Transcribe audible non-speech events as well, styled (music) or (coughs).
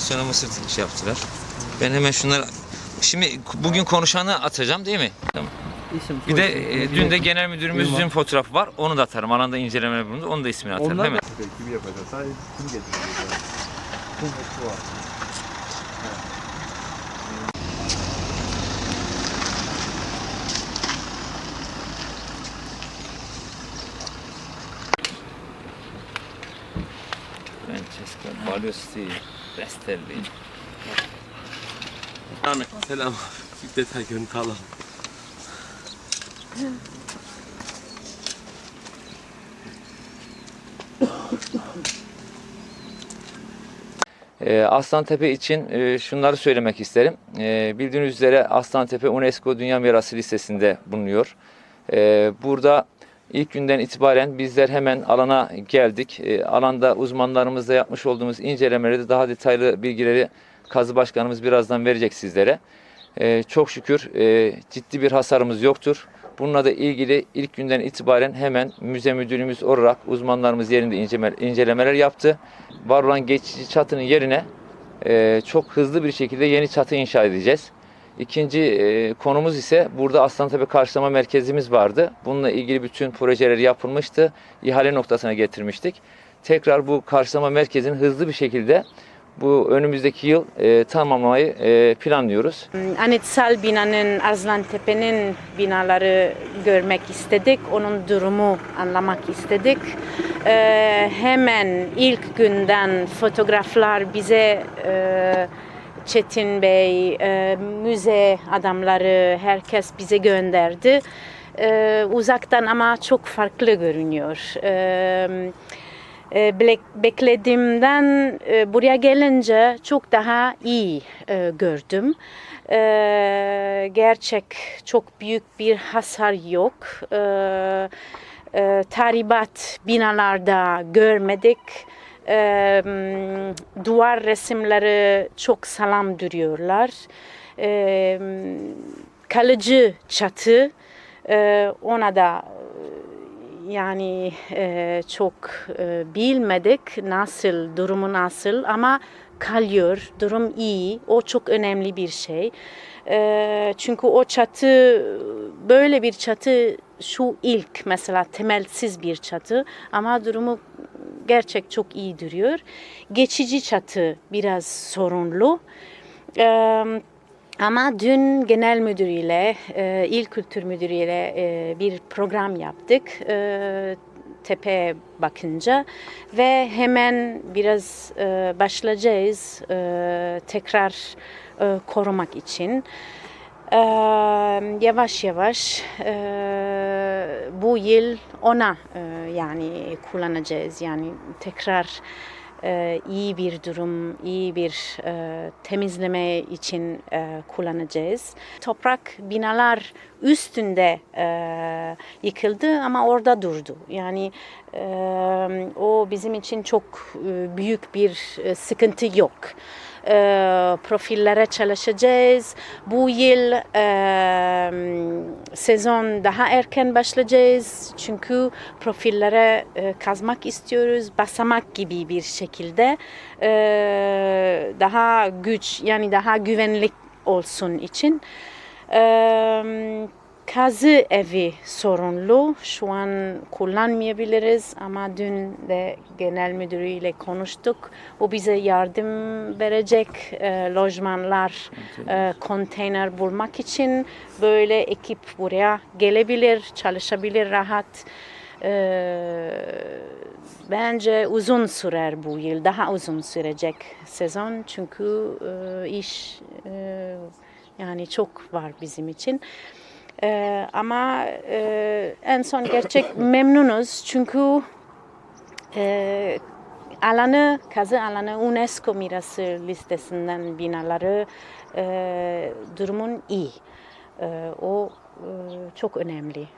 sonra mısır şey yaptılar. Ben hemen şunları Şimdi bugün konuşanı atacağım değil mi? Tamam. Bir de e, dün de genel müdürümüzün fotoğrafı var. Onu da atarım. Alanda inceleme bulundu. Onu da ismini atarım. Onlar Hemen. Kim yapacak? Sadece kim getirecek? hakkı var. Restelli. Ahmet selam. Bir detay görüntü alalım. Ee, Aslantepe için e, şunları söylemek isterim. Ee, bildiğiniz üzere Aslantepe UNESCO Dünya Mirası listesinde bulunuyor. Ee, burada ilk günden itibaren bizler hemen alana geldik. Ee, alanda uzmanlarımızla yapmış olduğumuz incelemelerde daha detaylı bilgileri Kazı Başkanımız birazdan verecek sizlere. Ee, çok şükür e, ciddi bir hasarımız yoktur. Bununla da ilgili ilk günden itibaren hemen müze müdürümüz olarak uzmanlarımız yerinde incelemeler yaptı. Var olan geçici çatının yerine e, çok hızlı bir şekilde yeni çatı inşa edeceğiz. İkinci e, konumuz ise burada Aslantepe Karşılama Merkezimiz vardı. Bununla ilgili bütün projeler yapılmıştı. İhale noktasına getirmiştik. Tekrar bu karşılama merkezini hızlı bir şekilde bu önümüzdeki yıl e, tamamlamayı e, planlıyoruz. Anıtsal binanın Arslantepe'nin binaları görmek istedik. Onun durumu anlamak istedik. Ee, hemen ilk günden fotoğraflar bize e, Çetin Bey, e, müze adamları, herkes bize gönderdi. Ee, uzaktan ama çok farklı görünüyor. E, bek- beklediğimden e, buraya gelince çok daha iyi e, gördüm. E, gerçek çok büyük bir hasar yok. E, e, tahribat binalarda görmedik. E, duvar resimleri çok sağlam duruyorlar. E, kalıcı çatı e, ona da yani e, çok e, bilmedik nasıl durumu nasıl ama kalıyor durum iyi o çok önemli bir şey E, çünkü o çatı böyle bir çatı şu ilk mesela temelsiz bir çatı ama durumu gerçek çok iyi duruyor geçici çatı biraz sorunlu E, ama dün genel müdürüyle, e, il kültür müdürüyle e, bir program yaptık. E, tepe bakınca ve hemen biraz e, başlayacağız e, tekrar e, korumak için. E, yavaş yavaş e, bu yıl ona e, yani kullanacağız yani tekrar e, iyi bir durum, iyi bir e, temizleme için kullanacağız. Toprak binalar üstünde yıkıldı ama orada durdu. Yani o bizim için çok büyük bir sıkıntı yok e, profillere çalışacağız. Bu yıl e, sezon daha erken başlayacağız. Çünkü profillere e, kazmak istiyoruz. Basamak gibi bir şekilde e, daha güç yani daha güvenlik olsun için. E, Kazı evi sorunlu. Şu an kullanmayabiliriz ama dün de genel müdürüyle konuştuk. O bize yardım verecek e, lojmanlar, e, konteyner bulmak için böyle ekip buraya gelebilir, çalışabilir rahat. E, bence uzun sürer bu yıl, daha uzun sürecek sezon çünkü e, iş e, yani çok var bizim için. Ee, ama e, en son gerçek (coughs) memnunuz çünkü e, alanı, kazı alanı UNESCO mirası listesinden binaları e, durumun iyi. E, o e, çok önemli.